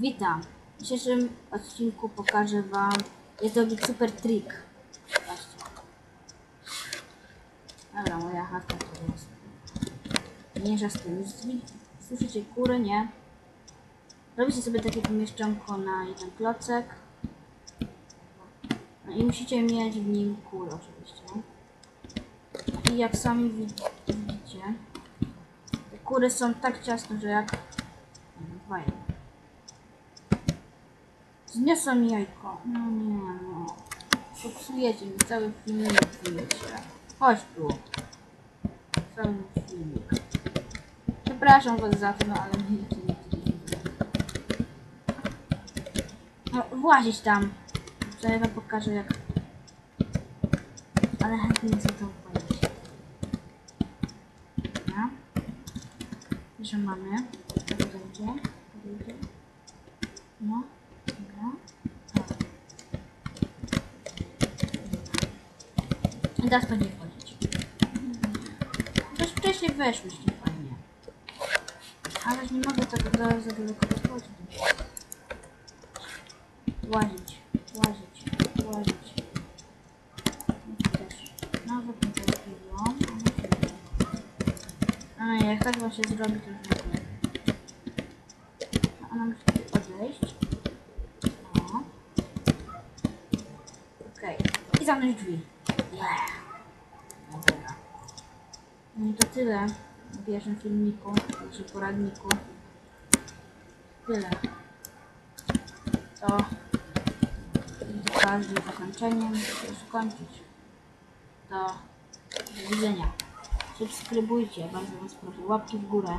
Witam. W dzisiejszym odcinku pokażę Wam, jak zrobić super trik. Zobaczcie. Dobra, moja chatka to jest. Mniejsza z tym. Słyszycie kury? Nie. Robicie sobie takie pomieszczonko na jeden klocek. No i musicie mieć w nim kury oczywiście. I jak sami wi- widzicie, te kury są tak ciasno, że jak... Dwa jedne. Zniosą mi jajko. No nie, no. Popsujecie mi cały filmik, wiecie. Chodź tu. Cały filmik. Przepraszam was za to, no ale mi to nie No, włazić tam. Ja wam pokażę jak... Ale chętnie chcę to opowiedzieć. Dobra. Że mamy. To będzie. To będzie. No. Dobra. Tak. I teraz będzie wchodzić. Też wcześniej weszłyście fajnie. Ale nie mogę tego za, za daleko podchodzić. Łazić, łazić, łazić. No. Nawet nie to chwilą, ale chwilą. A nie, tak właśnie zrobi, to już w ogóle. Ona musi odejść. O. Okej. I zamknąć drzwi. No i to tyle w pierwszym filmiku, czy poradniku. Tyle. To każdym zakończeniem. Muszę skończyć. Do widzenia. Subskrybujcie, bardzo Was proszę. Łapki w górę.